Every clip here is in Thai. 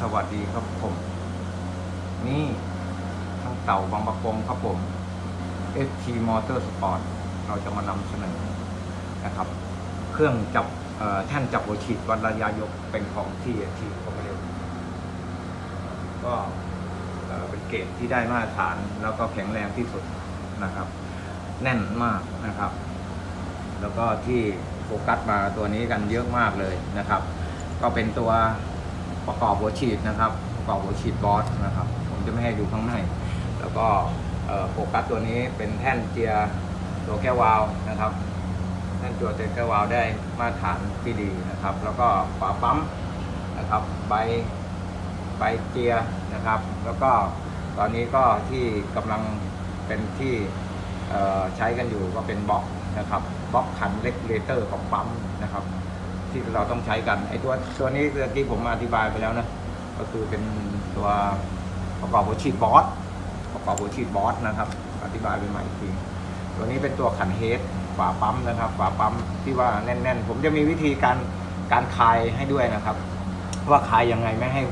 สวัสดีครับผม นี่ทั้งเต่าบางประกงครับผม ST Motor Sport เราจะมานำเสนอนะครับ เครื่องจับแท่นจับหัวฉีดวัดระยะยกเป็นของที่ที่เขามเร็วก็เอ่อเป็นเกรดที่ได้มาตรฐานแล้วก็แข็งแรงที่สุดนะครับ แน่นมากนะครับ แล้วก็ที่โฟกัสมาตัวนี้กันเยอะมากเลยนะครับ ก็เป็นตัว ประกอบหัวฉีดนะครับ ประกอบหัวฉีดบอสนะครับ ผมจะไม่ให้ดูข้างใน แล้วก็โฟกัสตัวนี้เป็นแท่นเจียร์ตัวแก้ววาวนะครับ แท่นตัวเต็มแก้ววาวได้มาตรฐานที่ดีนะครับ แล้วก็ฝาปั๊มนะครับใบใบเจียร์นะครับ แล้วก็ตอนนี้ก็ที่กำลังเป็นที่ใช้กันอยู่ก็เป็นบล็อกนะครับบล็อกคันเล็กเลเตอร์ของปั๊มนะครับ ที่เราต้องใช้กันไอ้ตัวตัวนี้เมื่อกี้ผมอธิบายไปแล้วนะก็คือเป็นตัวประกอบหัวฉีดบอสประกอบหัวฉีดบอสนะครับ อธิบายไปใหม่อีกทีตัวนี้เป็นตัวขันเฮดฝาปั๊มนะครับฝาปั๊มที่ว่าแน่น ๆ ผมจะมีวิธีการการคลายให้ด้วยนะครับ ว่าคลายยังไงไม่ให้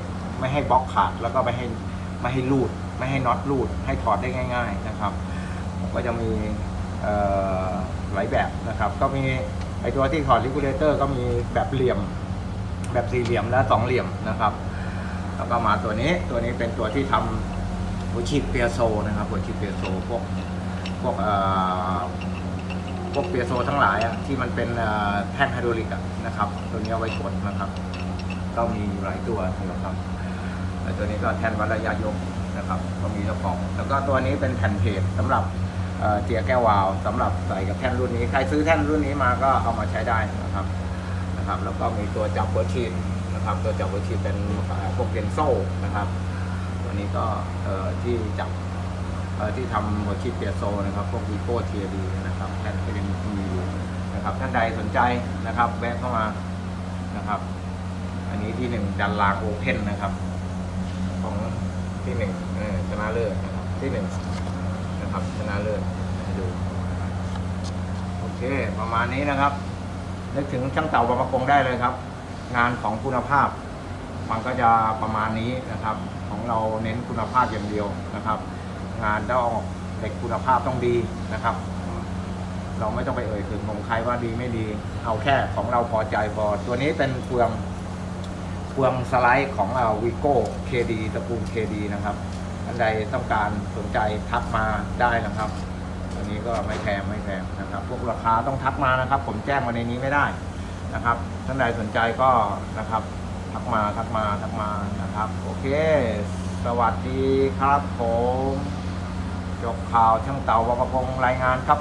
ไม่ให้บล็อกขาดแล้วก็ไม่ให้ไม่ให้รูด ไม่ให้น็อตรูด ให้ถอดได้ง่าย ๆนะครับ ก็จะมีหลายแบบนะครับ ก็มี ไอตัวที่ถอดลิกูเลเตอร์ก็มีแบบเหลี่ยม แบบสี่เหลี่ยมและสองเหลี่ยมนะครับ แล้วก็มาตัวนี้ตัวนี้เป็นตัวที่ทำหัวฉีดเปียโซนะครับหัวฉีดเปียโซพวกพวกเอ่อพวกเปียโซทั้งหลายอะที่มันเป็นแท่งไฮดรอลิกอะนะครับ ตัวนี้เอาไว้กดนะครับ ก็มีหลายตัวนะครับตัวนี้ก็แทนวัดระยะยกนะครับก็มีเจ้าของ แล้วก็ตัวนี้เป็นแผ่นเพจสำหรับ เจียแก้ววาวสำหรับใส่กับแท่นรุ่นนี้ ใครซื้อแท่นรุ่นนี้มาก็เอามาใช้ได้นะครับนะครับ แล้วก็มีตัวจับหัวฉีดนะครับ ตัวจับหัวฉีดเป็นเอ่อพวกเกนโซ่นะครับ ตัวนี้ก็ที่จับที่ทำหัวฉีดเปียโซนะครับพวกวีโก้เทียดีนะครับแท่นก็ยังมีอยู่นะครับท่านใดสนใจนะครับแวะเข้ามานะครับ อันนี้ที่หนึ่งดันลาโอเพนนะครับ ของที่หนึ่งเออชนะเลิศนะครับที่หนึ่ง นะครับชนะเลิศให้ดู โอเค ประมาณนี้นะครับ นึกถึงช่างเต่าบางประกงได้เลยครับ งานของคุณภาพ มันก็จะประมาณนี้นะครับ ของเราเน้นคุณภาพอย่างเดียวนะครับ งานต้องอกเด็กคุณภาพต้องดีนะครับ เราไม่ต้องไปเอ่ยถึงของใครว่าดีไม่ดี เอาแค่ของเราพอใจพอตัวนี้เป็นเฟืองเฟืองสไลด์ของเราวีโก้เคดีตระกูลเคดีนะครับ ท่านใดต้องการสนใจทักมาได้นะครับ อันนี้ก็ไม่แพงไม่แพงนะครับ พวกราคาต้องทักมานะครับ ผมแจ้งมาในนี้ไม่ได้นะครับท่านใดสนใจก็นะครับ ทักมาทักมาทักมานะครับ โอเค สวัสดีครับผมจบข่าวช่างเต่าบกพงรายงานครับ